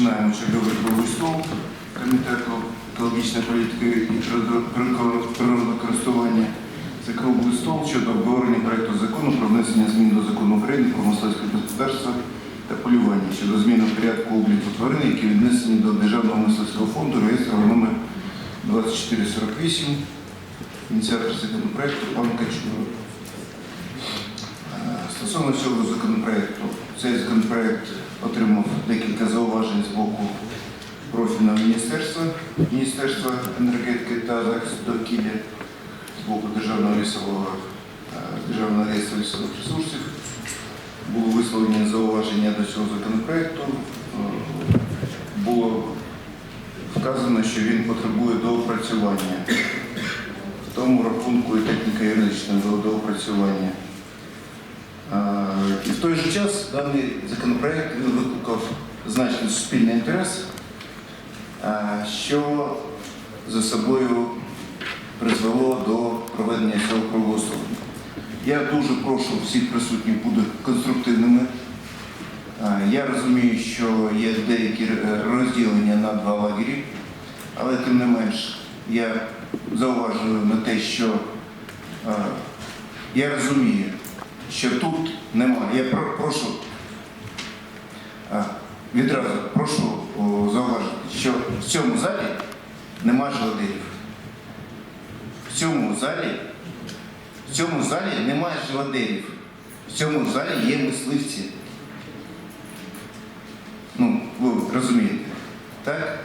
Ми розпочинаємо черговий круглий стол Комітету екологічної політики і природо- природокористування. Це круглий стол щодо обговорення проекту закону про внесення змін до закону України про мисливське господарство та полювання щодо зміни порядку обліку тварин, які віднесені до Державного мисливського фонду реєстр номер 2448. Ініціатор законопроекту пан Качур. Е, Стосовно цього законопроекту, цей законопроект отримав декілька зауважень з боку профільного міністерства, Міністерства енергетики та захисту довкілля, з боку Державного лісового, е, Державного реєстру лісових ресурсів. Було висловлені зауваження до цього законопроекту. Е, Було вказано, що він потребує доопрацювання в тому рахунку і техніко-юридичного доопрацювання. І в той же час даний законопроект він викликав значний суспільний інтерес, е, що за собою призвело до проведення цього круглого столу. Я дуже прошу всіх присутніх бути конструктивними. Е, Я розумію, що є деякі розділення на два лагері, але тим не менш я зауважую на те, що е, я розумію, що тут немає. Я про- прошу відразу прошу зауважити, що в цьому залі немає живодерів. В цьому залі, в цьому залі немає живодерів. В цьому залі є мисливці. Ну, ви розумієте, так?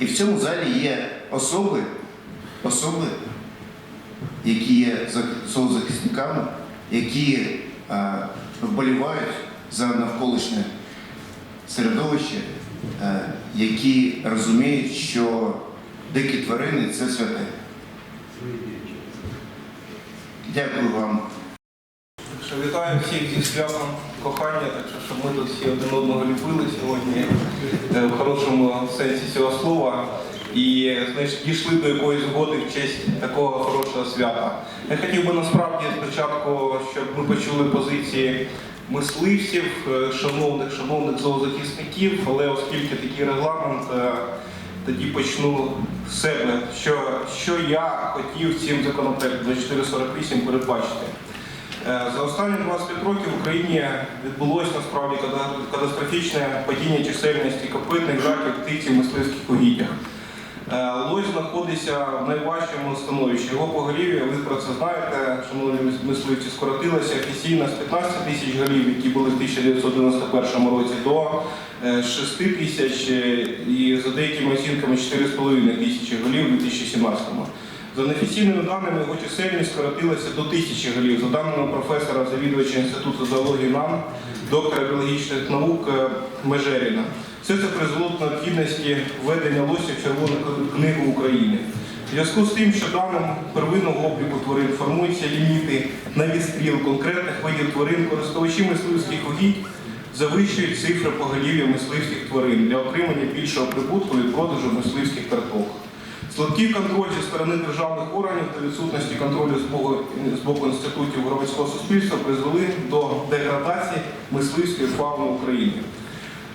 І в цьому залі є особи, особи, які є зах- зоозахисниками, які е, вболівають за навколишнє середовище, е, які розуміють, що дикі тварини це святе. Дякую вам. Вітаю всіх зі святом кохання, так що щоб ми тут всі один одного любили сьогодні е, в хорошому сенсі цього слова. І знаєш, дійшли до якоїсь згоди в честь такого хорошого свята. Я хотів би насправді спочатку, щоб ми почули позиції мисливців, е, шановних, шановних зоозахисників, але оскільки такий регламент, е, тоді почну з себе, що, що я хотів цим законопроектом 2448 передбачити. Е, За останні 25 років в Україні відбулося насправді катастрофічне падіння чисельності копитних жаків птиці в мисливських угіддях. Е, Лось знаходиться в найважчому становищі. Його поголів'я, ви про це знаєте, шановні мисливці, скоротилося офіційно з 15 тисяч голів, які були в 1991 році, до е, 6 тисяч е, і за деякими оцінками 4,5 тисячі голів у 2017 за неофіційними даними, його чисельність скоротилася до тисячі голів. За даними професора, завідувача Інституту зоології НАН, доктора біологічних наук е, Межеріна. Все це призвело до необхідності введення лосів в Червону книгу України. В зв'язку з тим, що даним первинного обліку тварин формуються ліміти на відстріл конкретних видів тварин, користувачі мисливських угідь завищують цифри поголів'я мисливських тварин для отримання більшого прибутку від продажу мисливських карток. Слабкий контроль зі сторони державних органів та відсутності контролю з боку, інститутів громадського суспільства призвели до деградації мисливської фауни України.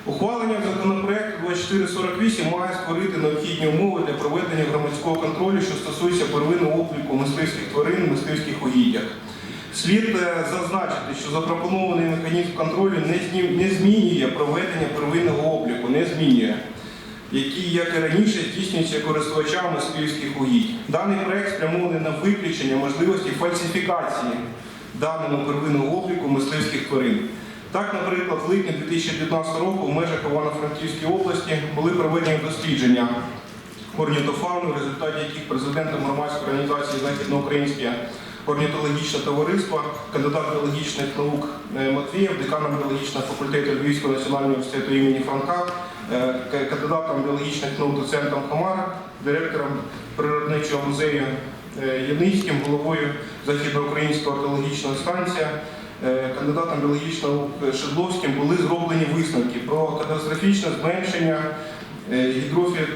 Ухвалення законопроекту 2448 має створити необхідні умови для проведення громадського контролю, що стосується первинного обліку мисливських тварин в мисливських угіддях. Слід е, зазначити, що запропонований механізм контролю не, змінює проведення первинного обліку, не змінює який, як і раніше, здійснюється користувачами мисливських угідь. Даний проект спрямований на виключення можливості фальсифікації даними первинного обліку мисливських тварин. Так, наприклад, в липні 2019 року в межах Івано-Франківської області були проведені дослідження орнітофауни, в результаті яких президентом громадської організації Західноукраїнське орнітологічне товариство, кандидат біологічних наук е, Матвієв, деканом біологічного факультету Львівського національного університету імені Франка, е, кандидатом біологічних наук доцентом Комара, директором природничого музею е, Яницьким, головою Західноукраїнського орнітологічного станція, е, кандидатом біологічних наук Шедловським були зроблені висновки про катастрофічне зменшення е,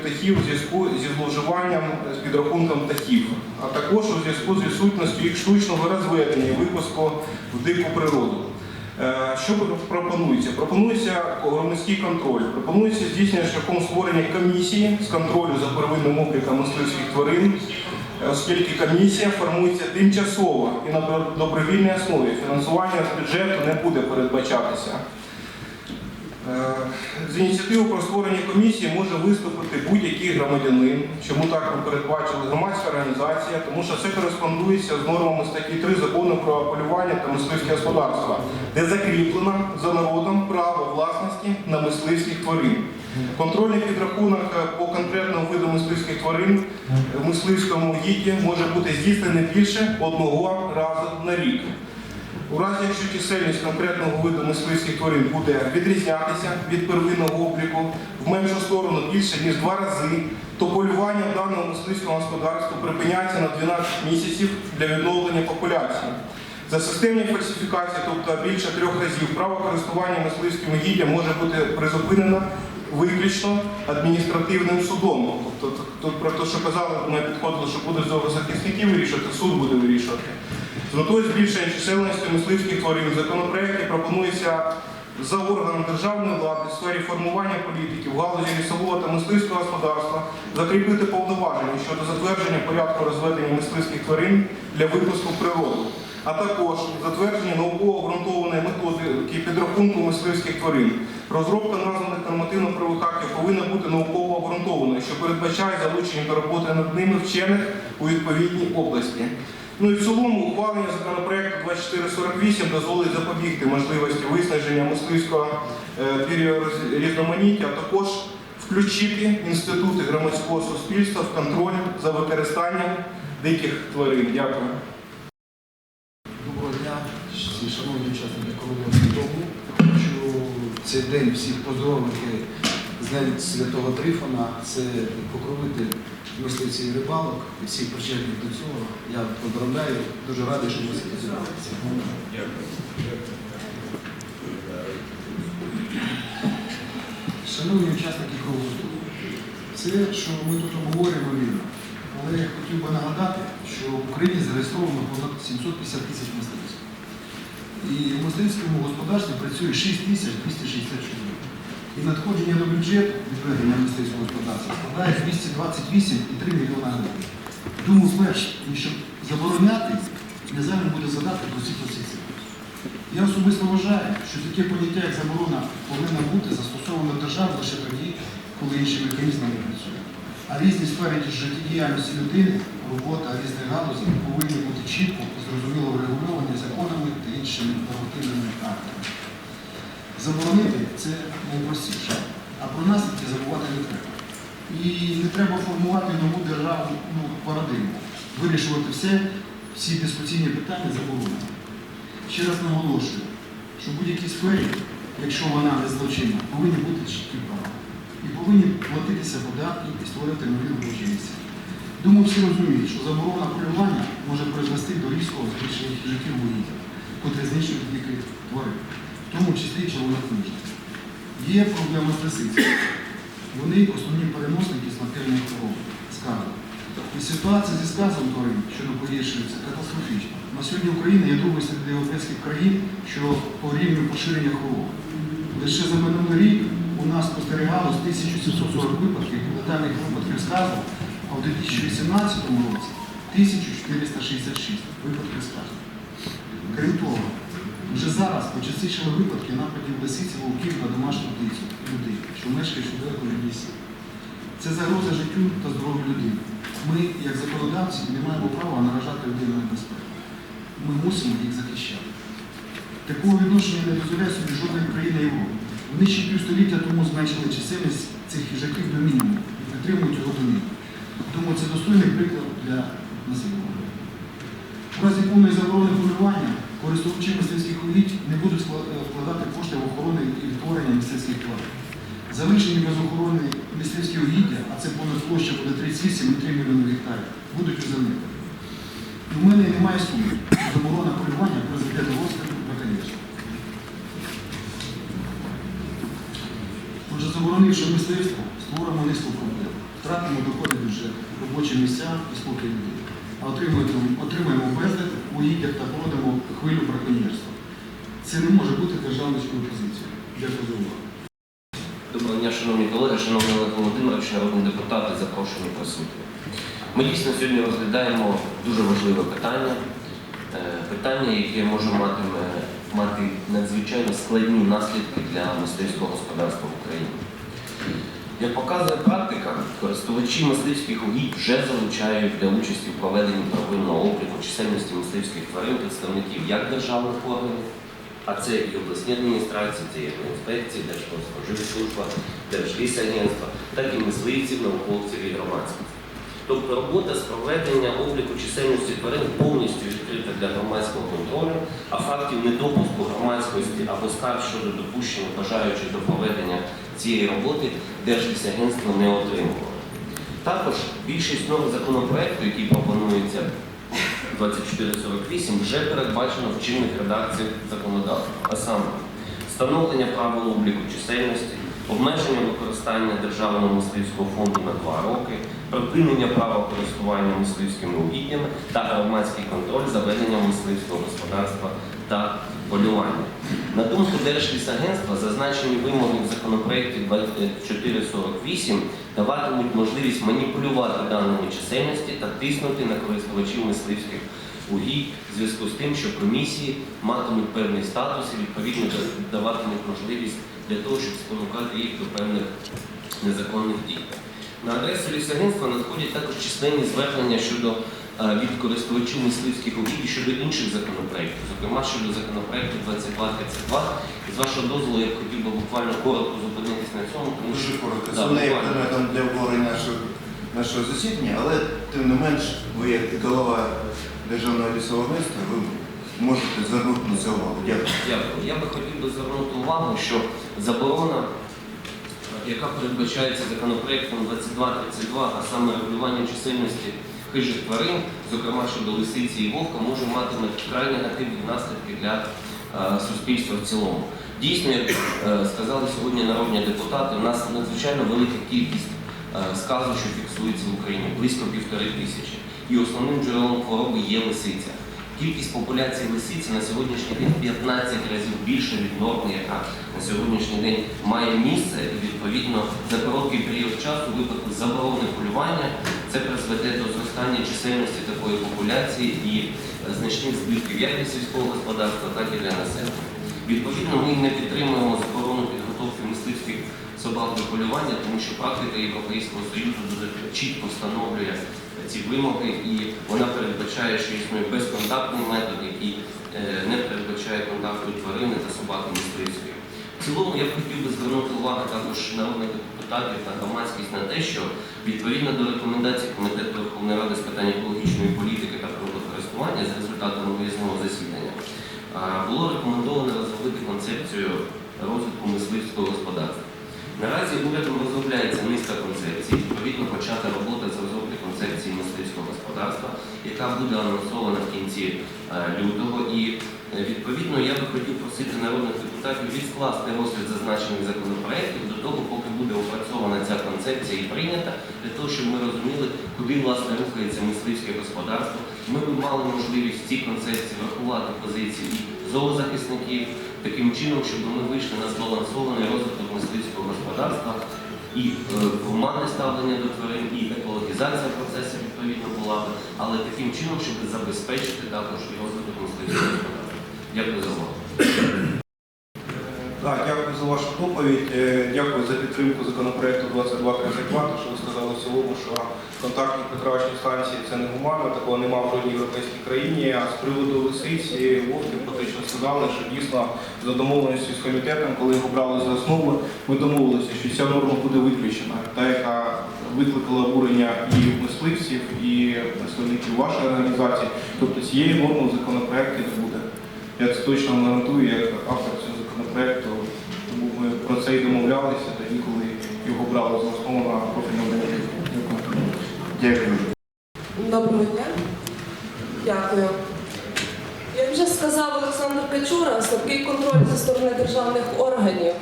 птахів у зв'язку зі зловживанням е, з підрахунком птахів, а також у зв'язку з відсутністю їх штучного розведення і випуску в дику природу. Е, Що пропонується? Пропонується громадський контроль. Пропонується здійснення шляхом створення комісії з контролю за первинним обліком мисливських тварин, е, оскільки комісія формується тимчасово і на добровільній основі. Фінансування з бюджету не буде передбачатися. Е, З ініціативою про створення комісії може виступити будь-який громадянин. Чому так ми передбачили громадська організація? Тому що це кореспондується з нормами статті 3 закону про полювання та мисливське господарство, де закріплено за народом право власності на мисливських тварин. Контрольний підрахунок е, по конкретному виду мисливських тварин в мисливському гіді може бути здійснений більше одного разу на рік. У разі, якщо чисельність конкретного виду мисливських тварин буде відрізнятися від первинного обліку в меншу сторону більше, ніж два рази, то полювання в даному мисливському господарству припиняється на 12 місяців для відновлення популяції. За системні фальсифікації, тобто більше трьох разів, право користування мисливським гіддям може бути призупинено виключно адміністративним судом. Тобто тут про те, що казали, ми підходили, що буде зоозахисники вирішувати, суд буде вирішувати. З метою збільшення чисельності мисливських тварин в законопроекті пропонується за органом державної влади в сфері формування політики в галузі лісового та мисливського господарства закріпити повноваження щодо затвердження порядку розведення мисливських тварин для випуску в природу, а також затвердження науково обґрунтованої методики підрахунку мисливських тварин. Розробка названих нормативно-правових актів повинна бути науково обґрунтованою, що передбачає залучення до роботи над ними вчених у відповідній області. Ну і в цілому ухвалення законопроекту 2448 дозволить запобігти можливості виснаження мисливського е, різноманіття, а також включити інститути громадського суспільства в контроль за використанням диких тварин. Дякую. Доброго дня, шановні учасники круглого дому. Цей день всіх поздоровити з Днем Святого Трифона. Це покровитель мисливців рибалок і всіх причетних до цього. Я поздравляю, дуже радий, що всі зібралися. Шановні учасники дому, це, що ми тут обговорюємо вірно. Але я хотів би нагадати, що в Україні зареєстровано понад 750 тисяч мисливців. І в мисливському господарстві працює 6 тисяч 260 чоловік. І надходження до бюджету від ведення мисливського господарства складає 228,3 мільйона гривень. Думаю, перш, ніж щоб забороняти, незайме буде задати про ці позиції. Я особисто вважаю, що таке поняття, як заборона, повинна бути застосовано державою лише тоді, коли інші механізми не працюють. А різні сфери життєдіяльності людини, робота різних галузей повинні бути чітко і зрозуміло врегульовані законами та іншими нормативними актами. Заборонити це найпростіше, а про наслідки забувати не треба. І не треба формувати нову державну ну, парадигму, вирішувати все, всі дискусійні питання заборонено. Ще раз наголошую, що в будь-якій сфері, якщо вона не злочинна, повинні бути чіткі права. І повинні платитися податки і створити нові робочі місця. Думаю, всі розуміють, що заборона полювання може призвести до різкого збільшення хижаків воїнів, котрі знищують диких тварин, в тому числі і червонокнижних. Є проблема з лисицями. Вони основні переносники смертельної хвороби, сказу. І ситуація зі сказом тварин, що не погіршується, катастрофічна. На сьогодні Україна є другою серед європейських країн, що по рівню поширення хвороб. Лише за минулий рік у нас спостерігалось 1740 випадків летальних випадків сказу, а в 2018 році 1466 випадків сказу. Крім того, вже зараз почастішили випадки нападів лисиці вовків на домашню птицю людей, що мешкають далеко від лісів. Це загроза життю та здоров'ю людини. Ми, як законодавці, не маємо права наражати людей на небезпеку. Ми мусимо їх захищати. Такого відношення не дозволяє собі жодна країна Європи. Вони ще півстоліття тому зменшили чисельність цих хижаків до мінімуму і підтримують його до них. Тому це достойний приклад для населення. У разі повної заборони полювання користувачі мисливських угідь не будуть е, вкладати кошти в охорону і відтворення мисливських тварин. Залишені без охорони мисливські угіддя, а це понад площа буде 38,3 мільйони гектарів, будуть. У мене немає сумніву, що заборона полювання призведе до розкриття браконьєрства. Отже, заборонивши створимо низку проблем. Втратимо доходи бюджету, робочі місця і спокій людей. А отримаємо безлад у угіддях та породимо хвилю браконьєрства. Це не може бути державницькою позицією. Дякую за увагу. Доброго дня, шановні колеги, шановний Олег Володимирович, народні депутати, запрошені присутні. Ми дійсно сьогодні розглядаємо дуже важливе питання, Е, питання, яке може мати, мати надзвичайно складні наслідки для мисливського господарства в Україні. Як показує практика, користувачі мисливських угідь вже залучають для участі в проведенні первинного обліку чисельності мисливських тварин представників як державних органів, а це і обласні адміністрації, це і інспекції, Держпродспоживслужба, Держлісагентства, так і мисливців, науковців і громадських. Тобто робота з проведення обліку чисельності тварин повністю відкрита для громадського контролю, а фактів недопуску громадськості або скарг щодо допущення бажаючих до проведення цієї роботи Держлісагентство не отримувало. Також більшість норм законопроекту, який пропонується 2448, вже передбачено в чинних редакціях законодавства, а саме встановлення правил обліку чисельності, обмеження використання Державного мисливського фонду на два роки, припинення права користування мисливськими угіднями та громадський контроль за веденням мисливського господарства та полювання. На думку Держлісагентства, зазначені вимоги в законопроекті 2448 даватимуть можливість маніпулювати даними чисельності та тиснути на користувачів мисливських угідь в зв'язку з тим, що комісії матимуть певний статус і відповідно даватимуть можливість для того, щоб спонукати їх до певних незаконних дій. На адресу лісагентства надходять також численні звернення щодо е, від користувачів мисливських угідь і щодо інших законопроєктів, зокрема щодо законопроекту 2232. І з вашого дозволу я б хотів би буквально коротко зупинитись на цьому, тому що Дуже коротко. Да, Це не є буквально. предметом для обговорення нашого, нашого засідання, але тим не менш, ви як голова Державного лісового агентства, ви можете звернути на це увагу. Дякую. Дякую. Я би хотів би звернути увагу, що заборона, яка передбачається законопроектом 2232, а саме регулювання чисельності хижих тварин, зокрема щодо лисиці і вовка, може мати вкрай негативні наслідки для е, суспільства в цілому. Дійсно, як е, сказали сьогодні народні депутати, у нас надзвичайно велика кількість е, сказу, що фіксується в Україні, близько півтори тисячі. І основним джерелом хвороби є лисиця. Кількість популяції лисиці на сьогоднішній день 15 разів більше від норми, яка на сьогоднішній день має місце, і відповідно за короткий період часу випадку заборони полювання це призведе до зростання чисельності такої популяції і значних збитків як для сільського господарства, так і для населення. Відповідно, ми не підтримуємо заборону підготовки мисливських собак до полювання, тому що практика Європейського Союзу дуже чітко встановлює ці вимоги, і вона передбачає, що існує безконтактний метод, який е, не передбачає контакту тварини та собаки мисливської. В цілому я б хотів би звернути увагу також народних депутатів та громадськість на те, що відповідно до рекомендацій Комітету Верховної Ради з питань екологічної політики та природокористування з результатами виїзного засідання було рекомендовано розробити концепцію розвитку мисливського господарства. Наразі урядом розробляється низка концепцій, відповідно почата робота з розробки концепції мисливського господарства, яка буде анонсована в кінці е, лютого. І е, відповідно я би хотів просити народних депутатів відкласти розгляд зазначених законопроєктів до того, поки буде опрацьована ця концепція і прийнята, для того, щоб ми розуміли, куди власне рухається мисливське господарство. Ми б мали можливість в цій концепції врахувати позиції зоозахисників, таким чином, щоб ми вийшли на збалансований розвиток мисливського господарства і е, гуманне ставлення до тварин, і екологізація процесу відповідно була але таким чином, щоб забезпечити також і розвиток мисливського господарства. Дякую за увагу. Вашу доповідь. Е, Дякую за підтримку законопроекту 2232, те, що ви сказали в цілому, що контактні покращені станції це не гуманно, такого немає в жодній європейській країні. А з приводу лисиці, вовків, фактично сказали, що дійсно за домовленістю з комітетом, коли його брали за основу, ми домовилися, що ця норма буде виключена, та яка викликала обурення і мисливців, і представників вашої організації. Тобто цієї норми в законопроекті не буде. Я це точно гарантую, як автор цього законопроекту. Тому ми про це і домовлялися тоді, коли його брали за основу на профільному. Дякую. Доброго дня. Дякую. Як вже сказав Олександр Качура, слабкий контроль зі сторони державних органів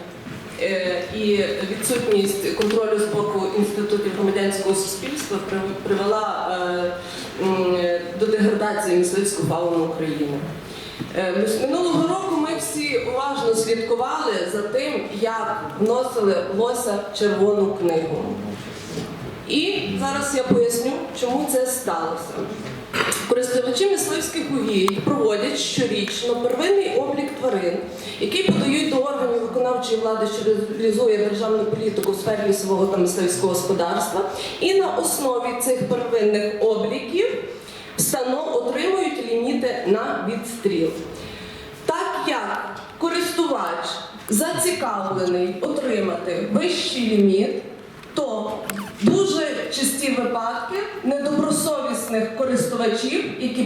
е, і відсутність контролю з боку інститутів громадянського суспільства привела е, до деградації мисливської фауни України. Е, Минулого року всі уважно слідкували за тим, як вносили лося в червону книгу. І зараз я поясню, чому це сталося. Користувачі мисливських угідь проводять щорічно первинний облік тварин, який подають до органів виконавчої влади, що реалізує державну політику в сфері лісового та мисливського господарства, і на основі цих первинних обліків отримують ліміти на відстріл. Користувач зацікавлений отримати вищий ліміт, то дуже часті випадки недобросовісних користувачів, які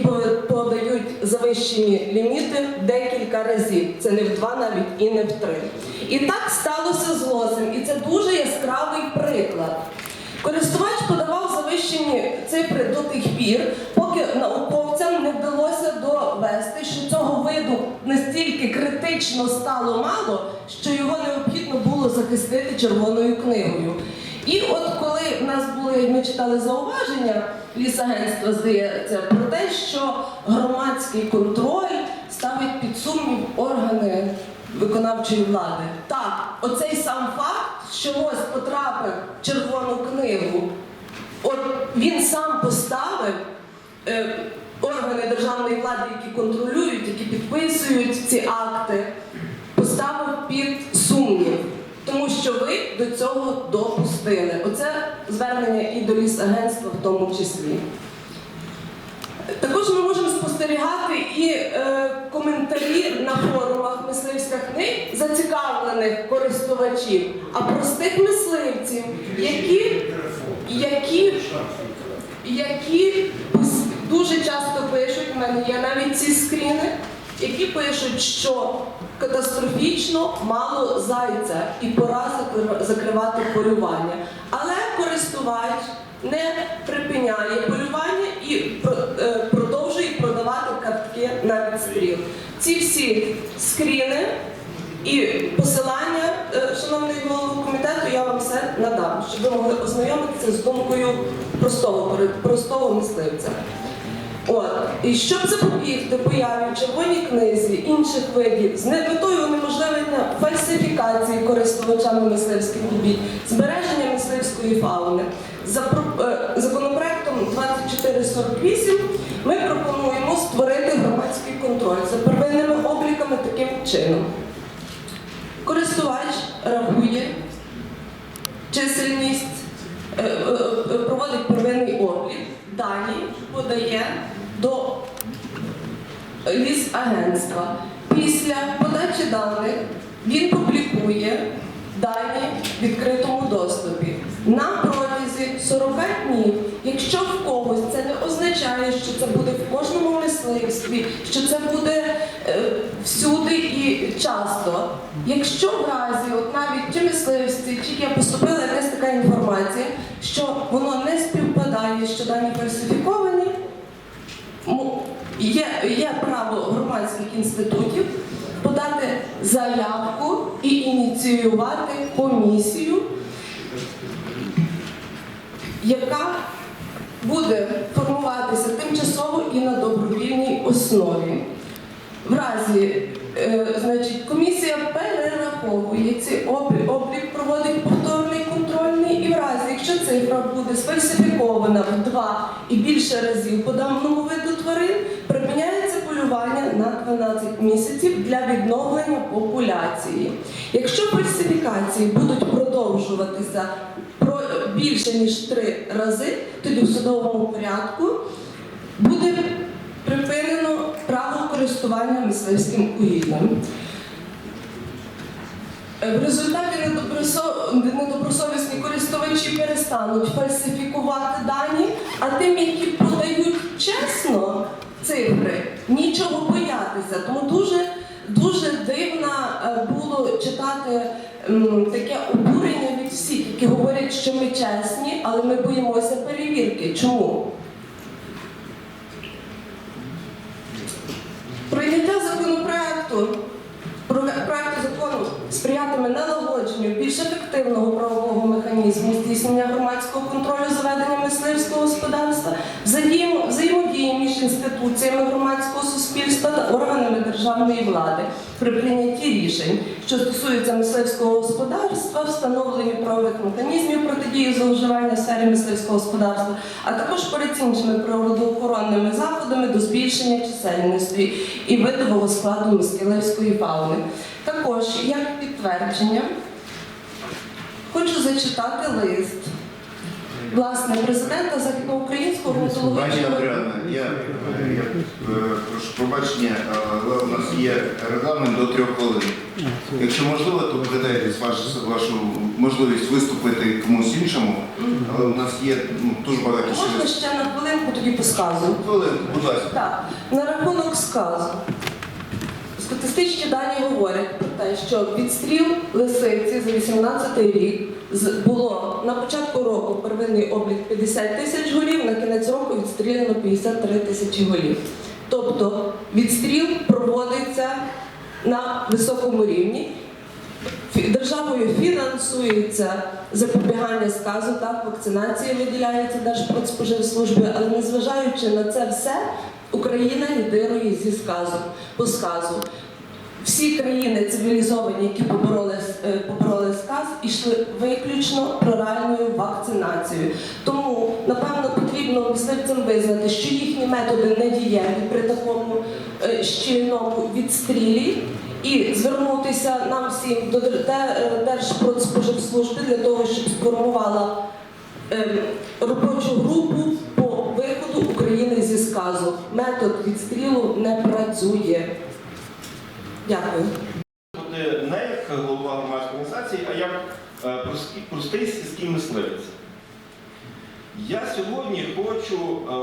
подають завищені ліміти декілька разів. Це не в два навіть і не в три. І так сталося з лосем. І це дуже яскравий приклад. Користувач подавав завищені цифри до тих пір, поки науковцям не вдалося довести, що цього виду настільки критично стало мало, що його необхідно було захистити червоною книгою. І от коли в нас були, ми читали зауваження лісагентства, здається, про те, що громадський контроль ставить під сумнів органи виконавчої влади. Так, оцей сам факт, що ось потрапив в червону книгу, от він сам поставив органи державної влади, які контролюють, які підписують ці акти, поставив під сумнів. Тому що ви до цього допустили. Оце звернення і до лісагентства в тому числі. Також ми можемо спостерігати і е, коментарі на форумах мисливських книг зацікавлених користувачів, а простих мисливців, які, які, які дуже часто пишуть, в мене є навіть ці скріни, які пишуть, що катастрофічно мало зайця і пора закр- закривати полювання. Але користувач не припиняє полювання і е, продовжує продавати картки на відстріл. Ці всі скріни і посилання, е, шановний голову комітету, я вам все надам, щоб ви могли ознайомитися з думкою простого, простого мисливця. От. І щоб запобігти появі в червоній книзі інших видів з метою унеможливлення фальсифікації користувачами мисливських робіт, збереження мисливської фауни, за е, законопроектом 2448 ми пропонуємо створити громадський контроль за первинними обліками таким чином. Користувач рахує чисельність, е, е, проводить первинний облік, дані подає до лісагентства. Після подачі даних він публікує дані в відкритому доступі на протязі 40 днів. Якщо в когось це не означає, що це буде в кожному мисливстві, що це буде е, всюди і часто. Якщо в разі, от навіть чи мисливстві, чи є поступила якась така інформація, що воно не співпадає, що дані фальсифіковані, Є, є право громадських інститутів подати заявку і ініціювати комісію, яка буде формуватися тимчасово і на добровільній основі. В разі, е, значить, комісія перераховує ці облік, облік проводить повторний контрольний, і в разі, якщо цифра буде сфальсифікована в два і більше разів по даному виду тварин, припиняється полювання на 12 місяців для відновлення популяції. Якщо фальсифікації будуть продовжуватися про більше ніж три рази, тоді в судовому порядку буде припинено право користування мисливським угіддям. Е, В результаті недобросовісні користувачі перестануть фальсифікувати дані, а тим, які подають чесно цифри, нічого боятися. Тому дуже, дуже дивно е, було читати таке обурення від всіх, які говорять, що ми чесні, але ми боїмося перевірки. Чому? Прийняття законопроекту про проекту закону сприятиме налагодженню більш ефективного правового механізму здійснення громадського контролю за веденням мисливського господарства, взаємодії між інституціями громадського суспільства та органами державної влади при прийнятті рішень, що стосуються мисливського господарства, встановленню правових механізмів протидії зловживання в сфері мисливського господарства, а також перед іншими природоохоронними заходами до збільшення чисельності і видового складу мисливської фауни. Також, як підтвердження, хочу зачитати лист власне президента західноукраїнського Андріана, я, я е, прошу пробачення, але у нас є регламент до трьох хвилин. Якщо можливо, то передайте вашу, вашу можливість виступити комусь іншому, але у нас є ну, дуже багато можна ще. на хвилинку тоді посказу. Хвилин, будь ласка. Так, на рахунок сказу. Статистичні дані говорять про те, що відстріл лисиці за 18 рік було на початку року первинний облік 50 тисяч голів, на кінець року відстріляно 53 тисячі голів. Тобто відстріл проводиться на високому рівні. Державою фінансується запобігання сказу, так, вакцинація виділяється Держпродспоживслужбою, але незважаючи на це все, Україна лідирує зі сказу, по сказу. Всі країни цивілізовані, які побороли, е, побороли сказ, ішли виключно проральною вакцинацією. Тому, напевно, потрібно мисливцям визнати, що їхні методи не дієві при такому е, щільному відстрілі і звернутися нам всім до е, Держпродспоживслужби для того, щоб сформувала ем, робочу групу по виходу України зі сказу. Метод відстрілу не працює. Дякую. не як голова громадської організації, а як е, простий, сільський мисливець. Я сьогодні хочу е,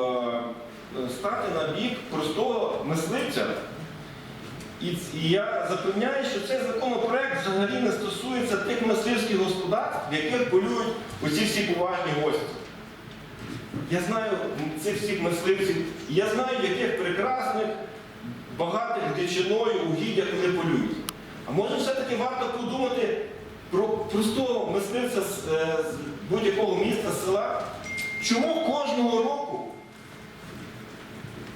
е, стати на бік простого мисливця. І я запевняю, що цей законопроект взагалі не стосується тих мисливських господарств, в яких полюють усі всі поважні гості. Я знаю цих всіх мисливців, я знаю, яких прекрасних, багатих дичиною угіддях вони полюють. А може все-таки варто подумати про простого мисливця з, е, з будь-якого міста, села? Чому кожного року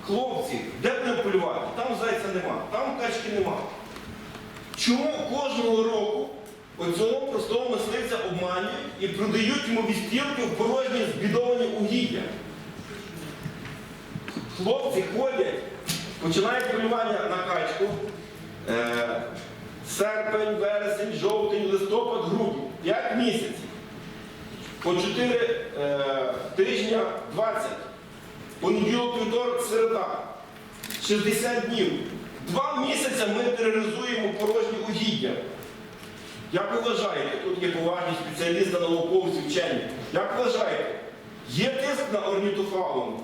хлопці, де будемо полювати? Там зайця нема, там качки нема. Чому кожного року оцього простого мисливця обманюють і продають йому відстілки в порожні збідовані угіддя? Хлопці ходять, починають полювання на качку. Е, серпень, вересень, жовтень, листопад, грудень. 5 місяців. По 4 е, тижня 20. Понеділок, вівторок, середа. 60 днів. Два місяці ми тероризуємо порожні угіддя. Як ви вважаєте, тут є поважні спеціалісти, науковці, вчені. Як вважаєте, є тиск на орнітофауну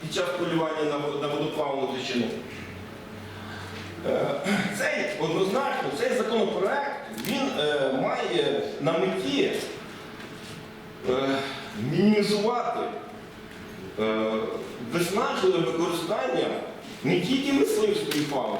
під час полювання на, вод- на водоплавну дичину? Е, Цей однозначно, цей законопроект він е, має на меті е, мінімізувати е, виснажливе використання не тільки мисливської фауни.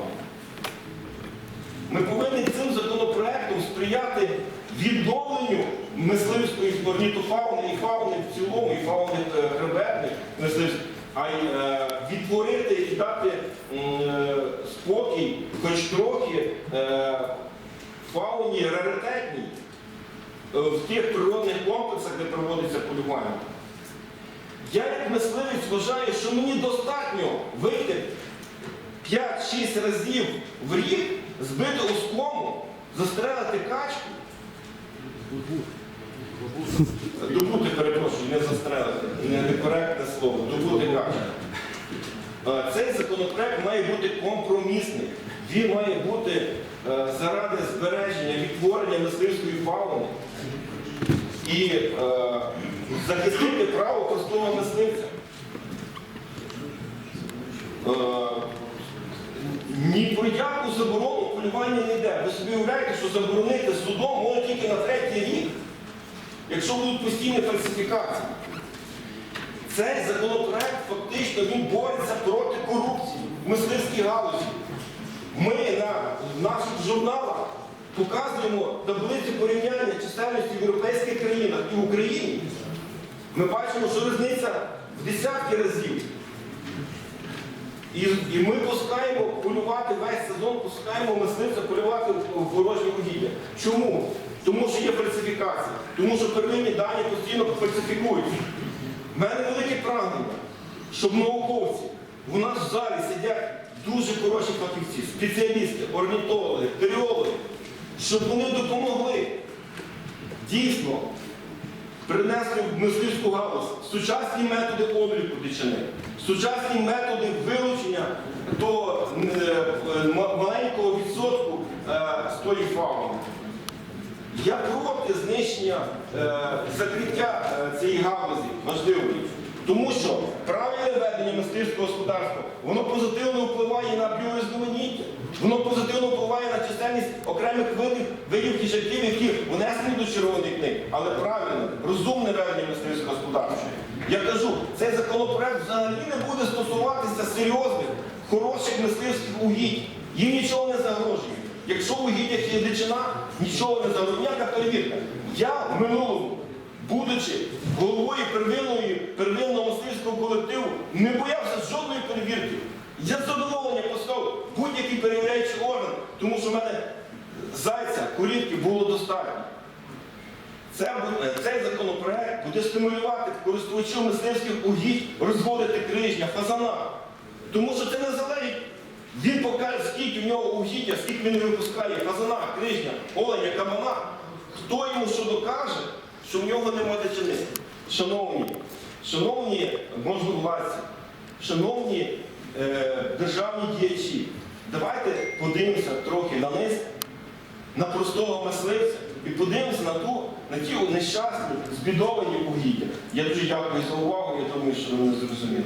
Ми повинні цим законопроектом сприяти відновленню мисливської орнітофауни і фауни в цілому, і фауни е, хребетних мисливських, а й е, відтворити і дати е, спокій, хоч трохи е, фауні раритетній е, в тих природних комплексах, де проводиться полювання. Я як мисливець вважаю, що мені достатньо вийти 5-6 разів в рік, збити оскому, застрелити качку. Добути, перепрошую, не застрелити, не некоректне слово, добути качку. Е, Цей законопроект має бути компромісний. Він має бути е, заради збереження, відтворення мисливської фауни і е, захистити право простого мисливця. Ні про яку заборону полювання не йде. Ви собі уявляєте, що заборонити судом може тільки на третій рік, якщо будуть постійні фальсифікації. Цей законопроект фактично він бореться проти корупції в мисливській галузі. Ми на наших журналах показуємо таблицю порівняння чисельності в європейських країнах і в Україні, ми бачимо, що різниця в десятки разів. І, і ми пускаємо полювати весь сезон, пускаємо мисливця полювати в- ворожі угіддя. Чому? Тому що є фальсифікація, тому що первинні дані постійно фальсифікуються. У мене велике прагнення, щоб науковці у нас в залі сидять дуже хороші фахівці, спеціалісти, орнітологи, териологи, щоб вони допомогли дійсно принесли в мисливську галузь сучасні методи обліку дичини, сучасні методи вилучення того е, ма- маленького відсотку е, з тої фауни. Я проти знищення е, закриття цієї галузі важливої, тому що правильне ведення мисливського господарства воно позитивно впливає на біорізноманіття, воно позитивно впливає на чисельність окремих видів видів хижаків, які внесені до червоної книги. Але правильне, розумне ведення мисливського господарства. Я кажу, цей законопроект взагалі не буде стосуватися серйозних, хороших мисливських угідь. Їм нічого не загрожує. Якщо у гідях є дичина, нічого не загрожує. Ніяка перевірка. Я в минулому, будучи головою первинного мисливського колективу, не боявся жодної перевірки. Я з задоволенням поставив будь-який перевіряючий орган, тому що в мене зайця, курівки було достатньо. Це, цей законопроект буде стимулювати користувачів мисливських угідь розводити крижня, фазана. Тому що це не залежить. Він покаже, скільки в нього угіддя, скільки він випускає фазана, крижня, оленя, кабана. Хто йому що докаже, що в нього немає дичини? Шановні, шановні можновладці, шановні е, державні діячі, давайте подивимося трохи на низ на простого мисливця і подивимося на ту, на ті нещасні, збідовані угіддя. Я дуже дякую за увагу, я думаю, що ви мене зрозуміли.